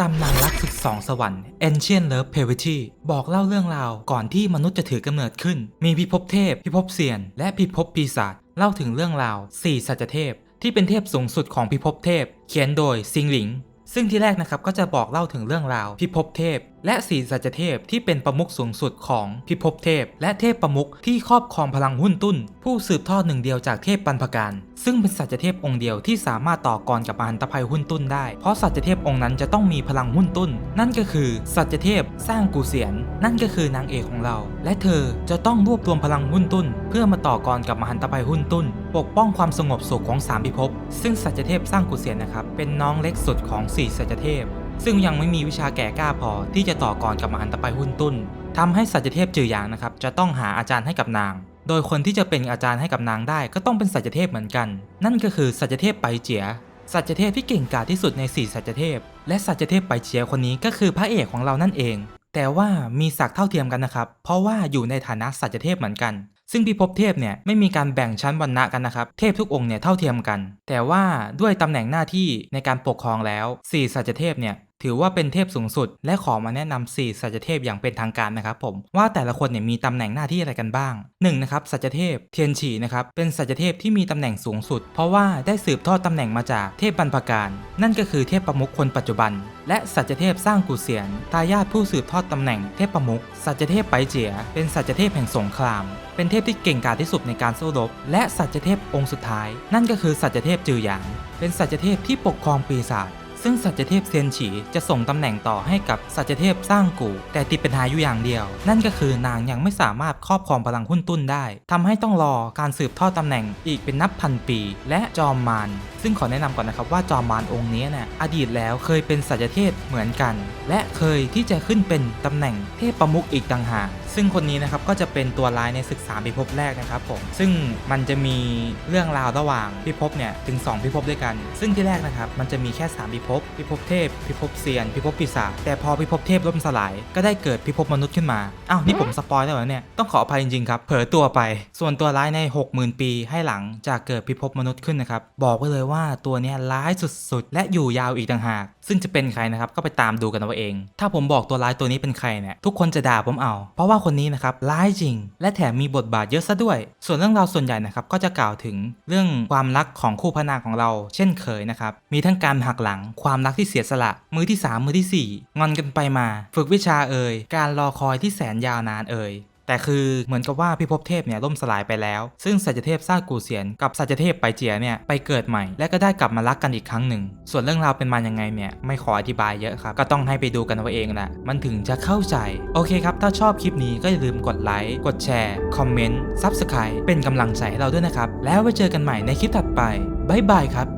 ตำนานรักสุดสองสวรรค์ Ancient Love p e r i t y บอกเล่าเรื่องราวก่อนที่มนุษย์จะถือกำเนิดขึ้น มีพิภพเทพ พิภพเซียน และพิภพปีศาจเล่าถึงเรื่องราว4สัจเทพ ที่เป็นเทพสูงสุดของพิภพเทพ เขียนโดยซิงหลิง ซึ่งที่แรกนะครับก็จะบอกเล่าถึงเรื่องราวพิภพเทพ และสีสัจเทพที่เป็นประมุขสูงสุดของพิภพเทพ และเทพประมุขที่ครอบครองพลังหุ้นตุ้น ผู้สืบทอดหนึ่งเดียวจากเทพปันพการ ซึ่งเป็นสัจเทพองค์เดียวที่สามารถต่อกรกับมหันตภัยหุ้นตุ้นได้ เพราะสัจเทพองค์นั้นจะต้องมีพลังหุ้นตุ้น นั่นก็คือสัจเทพสร้างกูเสียน นั่นก็คือนางเอกของเรา และเธอจะต้องรวบรวมพลังหุ้นตุ้น เพื่อมาต่อกรกับมหันตภัยหุ้นตุ้น ปกป้องความสงบสุขของสามพิภพซึ่งสัจเทพสร้างกูเสียนนะครับเป็นน้องเล็กสุดของสี่สัจเทพ ซึ่งยังไม่มีวิชาแก่กล้าพอที่จะต่อกรกับมหันตภัยหุ้นตุ้นทำให้สัจเทพจือหยางนะครับจะต้องหาอาจารย์ให้กับนาง โดยคนที่จะเป็นอาจารย์ให้กับนางได้ก็ต้องเป็นสัจเทพเหมือนกัน นั่นก็คือสัจเทพไปเจียสัจเทพที่เก่งกาจที่สุดใน 4 สัจเทพ และสัจเทพไปเจียคนนี้ก็คือพระเอกของเรานั่นเอง แต่ว่ามีศักดิ์เท่าเทียมกันนะครับ เพราะว่าอยู่ในฐานะสัจเทพเหมือนกัน ซึ่งพิภพเทพเนี่ยไม่มีการแบ่งชั้นวรรณะกันนะครับ เทพทุกองค์เนี่ยเท่าเทียมกัน แต่ว่าด้วยตำแหน่งหน้าที่ในการปกครองแล้ว 4 สัจเทพเนี่ย ถือว่าเป็นเทพสูงสุด และขอมาแนะนำ4สัจเทพอย่างเป็นทางการนะครับผมว่าแต่ละคนเนี่ยมีตำแหน่งหน้าที่อะไรกันบ้าง1นะครับสัจเทพเทียนฉีนะครับเป็นสัจเทพที่มีตำแหน่งสูงสุด เพราะว่าได้สืบทอดตำแหน่งมาจากเทพบรรพการ นั่นก็คือเทพประมุขคนปัจจุบัน และสัจเทพสร้างกุเสียนทายาทผู้สืบทอดตำแหน่งเทพประมุขสัจเทพไปเจีย เป็นสัจเทพแห่งสงคราม เป็นเทพที่เก่งกาจที่สุดในการสู้รบและสัจเทพองค์สุดท้าย นั่นก็คือสัจเทพจือหยาง เป็นสัจเทพที่ปกครองปีศาจ ซึ่งสัจเทพเซียนฉีจะส่งตำแหน่งต่อให้กับสัจเทพสร้างกูแต่ติดปัญหาอยู่อย่างเดียว นั่นก็คือนางยังไม่สามารถครอบครองพลังหุ้นตุ้นได้ทำให้ต้องรอการสืบทอดตำแหน่งอีกเป็นนับพันปี และจอมมารซึ่งขอแนะนำก่อนนะครับว่าจอมมารองค์นี้เนี่ยอดีตแล้วเคยเป็นสัจเทพเหมือนกัน และเคยที่จะขึ้นเป็นตำแหน่งเทพประมุขอีกต่างหาก ซึ่งคนนี้นะครับก็จะเป็นตัวร้ายในศึกษาพิภพแรกนะครับผมซึ่งมันจะมีเรื่องราวระหว่างพิภพเนี่ยถึง 2 พิภพด้วยกัน ซึ่งที่แรกนะครับมันจะมีแค่ 3 พิภพพิภพเทพพิภพเซียนพิภพปีศาจแต่พอพิภพเทพล่มสลาย ก็ได้เกิดพิภพมนุษย์ขึ้นมาอ้าวนี่ผมสปอยแล้วเหรอเนี่ยต้องขออภัยจริงๆครับเผลอตัวไป ส่วนตัวร้ายใน 60,000 ปีให้หลังจากเกิดพิภพมนุษย์ขึ้นนะครับบอกไว้เลยว่าตัวเนี้ยร้ายสุดๆ และอยู่ยาวอีกต่างหาก ซึ่งจะเป็นใครนะครับก็ไปตามดูกันเอาเอง ถ้าผมบอกตัวร้ายตัวนี้เป็นใครเนี่ยทุกคนจะด่าผมเอา เพราะว่าคนนี้นะครับร้ายจริง และแถมมีบทบาทเยอะซะด้วย ส่วนเรื่องราวส่วนใหญ่นะครับก็จะกล่าวถึงเรื่องความรักของคู่พระนางของเรา เช่นเคยนะครับมีทั้งการหักหลัง ความรักที่เสียสละ มือที่ 3 มือทีสี่4 งอนกันไปมา ฝึกวิชาเอ่ยการรอคอยที่แสนยาวนานเอ่ย แต่คือเหมือนกับว่าพิภพเทพเนี่ยล่มสลายไปแล้ว ซึ่งสัจเทพสร้างกูเสียนกับสัจเทพไปเจียเนี่ยไปเกิดใหม่ และก็ได้กลับมารักกันอีกครั้งหนึ่ง ส่วนเรื่องราวเป็นมายังไงเนี่ยไม่ขออธิบายเยอะครับ ก็ต้องให้ไปดูกันเอาเองแหละมันถึงจะเข้าใจ โอเคครับ ถ้าชอบคลิปนี้ก็อย่าลืมกดไลค์ กดแชร์ คอมเมนต์ซับสไคร b ์เป็นกำลังใจให้เราด้วยนะครับ แล้วไว้เจอกันใหม่ในคลิปถัดไปบ๊ายบายครับ